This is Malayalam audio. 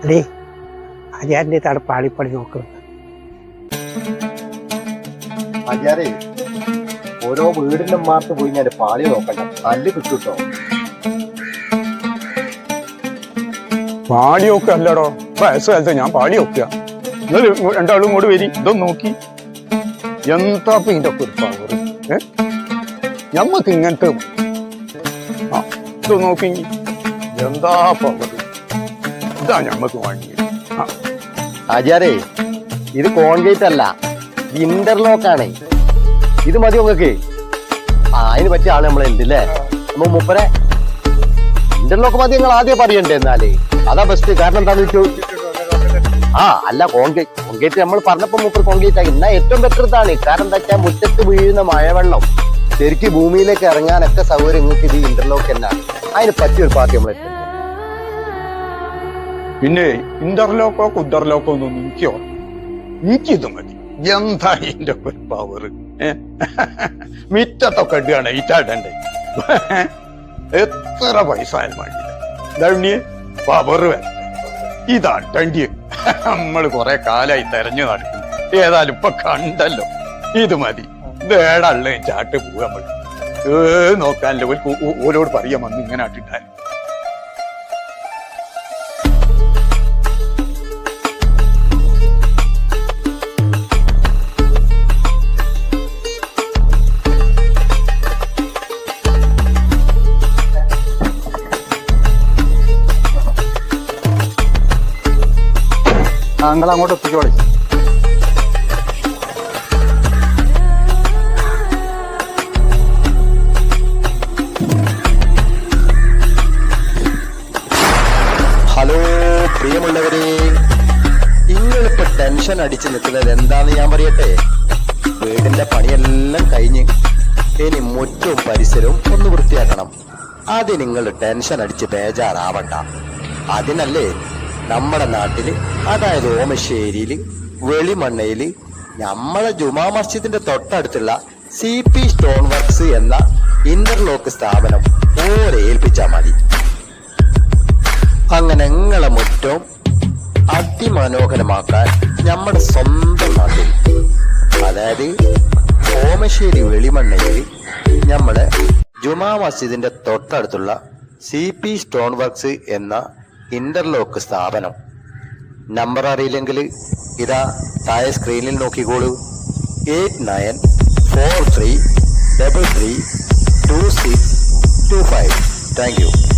അല്ലേ ആചാര്യന്റെ തട പാളിപ്പാടി നോക്കുന്നത് അജാരെ ഓരോ വീടിന്റെ മാർത്ത് പോയി ഞാൻ പാളി നോക്കണ്ട. തല്ല് പാടി നോക്കുക അല്ലടോ. വയസ്സുകാലത്ത് ഞാൻ പാടി നോക്കുക നിങ്ങൾ രണ്ടാളും ഇങ്ങോട്ട് വരി. ഇതൊന്ന് നോക്കി. എന്താ ഇപ്പൊ ഇതിന്റെ ഒക്കെ ഒരു പവർ ഏ? ഞമ്മക്ക് ഇങ്ങനത്തെ ആ ഇത് നോക്കി. എന്താ പവർ ഇതാ ഞമ്മക്ക് വാങ്ങിയത്. ആചാരേ ഇത് കോൺക്രീറ്റ് അല്ല ഇന്റർലോക്ക് ആണ്. ഇത് മതി നിങ്ങൾക്ക് ആ അതിന് പറ്റിയ ആൾ നമ്മളെ ഉണ്ട് അല്ലേ നമ്മ മുപ്പരെ ഇന്റർലോക്ക് മതി നിങ്ങൾ ആദ്യം പറയണ്ടേ എന്നാലേ. അതാ ബെസ്റ്റ് കാരണം എന്താന്ന് വെച്ചു? ആ അല്ല കോൺക്രീറ്റ് കോൺക്രീറ്റ് നമ്മൾ പറഞ്ഞപ്പോ മുപ്പർ കോൺക്രീറ്റ് ആക്കി. എന്നാ ഏറ്റവും ബെറ്റർ ഇതാണ്. കാരണം എന്താ വെച്ചാൽ മുറ്റത്ത് വീഴുന്ന മഴവെള്ളം ശരിക്കും ഭൂമിയിലേക്ക് ഇറങ്ങാനൊക്കെ സൗകര്യം ഇത് ഇന്റർലോക്ക് തന്നെയാണ് അതിന് പറ്റിയൊരു പാർട്ടി നമ്മളെ പിന്നെ ഇന്റർലോക്കോ കുദർലോക്കോ ഒന്നും എനിക്കോ എനിക്കിത് മതി. എന്താ എന്റെ ഒരു പവർ മിറ്റത്തൊക്കെ ഇടുകയാണ് ഈറ്റാടണ്ടേ എത്ര പൈസ ആയാലും വേണ്ടില്ല. ദണ്ണിയെ പവർ വേണം. ടണ്ടി നമ്മൾ കുറെ കാലായി തെരഞ്ഞു നടക്കുന്നു. ഏതായാലും ഇപ്പൊ കണ്ടല്ലോ. ഇത് മതി. ഇതേടല്ലേ ചാട്ട് പോവാ നമ്മൾ ഏ നോക്കാനല്ലോ ഓരോട് പറയാൻ വന്ന് ഇങ്ങനെ ആട്ടിട്ടാൽ താങ്കൾ അങ്ങോട്ട് എത്തിക്കോളി. ഹലോ പ്രിയമുള്ളവരെ. നിങ്ങളിപ്പോ ടെൻഷൻ അടിച്ച് നിൽക്കുന്നത് എന്താന്ന് ഞാൻ പറയട്ടെ? വീടിന്റെ പണിയെല്ലാം കഴിഞ്ഞ് ഇനി മുറ്റവും പരിസരവും ഒന്ന് വൃത്തിയാക്കണം. അത് നിങ്ങൾ ടെൻഷൻ അടിച്ച് ബേജാറാവണ്ട. അതിനല്ലേ നമ്മുടെ നാട്ടിൽ അതായത് ഓമശ്ശേരിയിൽ വെളിമണ്ണയിൽ നമ്മളെ ജുമാ മസ്ജിദിന്റെ തൊട്ടടുത്തുള്ള സി പി സ്റ്റോൺ വർക്ക്സ് എന്ന ഇന്റർലോക്ക് സ്ഥാപനം ഓരെ ഏൽപ്പിച്ചാൽ മതി. അങ്ങനെ നിങ്ങളെ മുറ്റവും അതിമനോഹരമാക്കാൻ നമ്മുടെ സ്വന്തം നാട്ടിൽ അതായത് ഓമശ്ശേരി വെളിമണ്ണയിൽ നമ്മുടെ ജുമാ മസ്ജിദിന്റെ തൊട്ടടുത്തുള്ള സി പി സ്റ്റോൺ വർക്ക്സ് എന്ന ഇന്റർലോക്ക് സ്ഥാപനം. നമ്പർ അറിയില്ലെങ്കിൽ ഇതാ താഴെ സ്ക്രീനിൽ നോക്കിക്കോളൂ. Eight nine four three double three two six two five thank you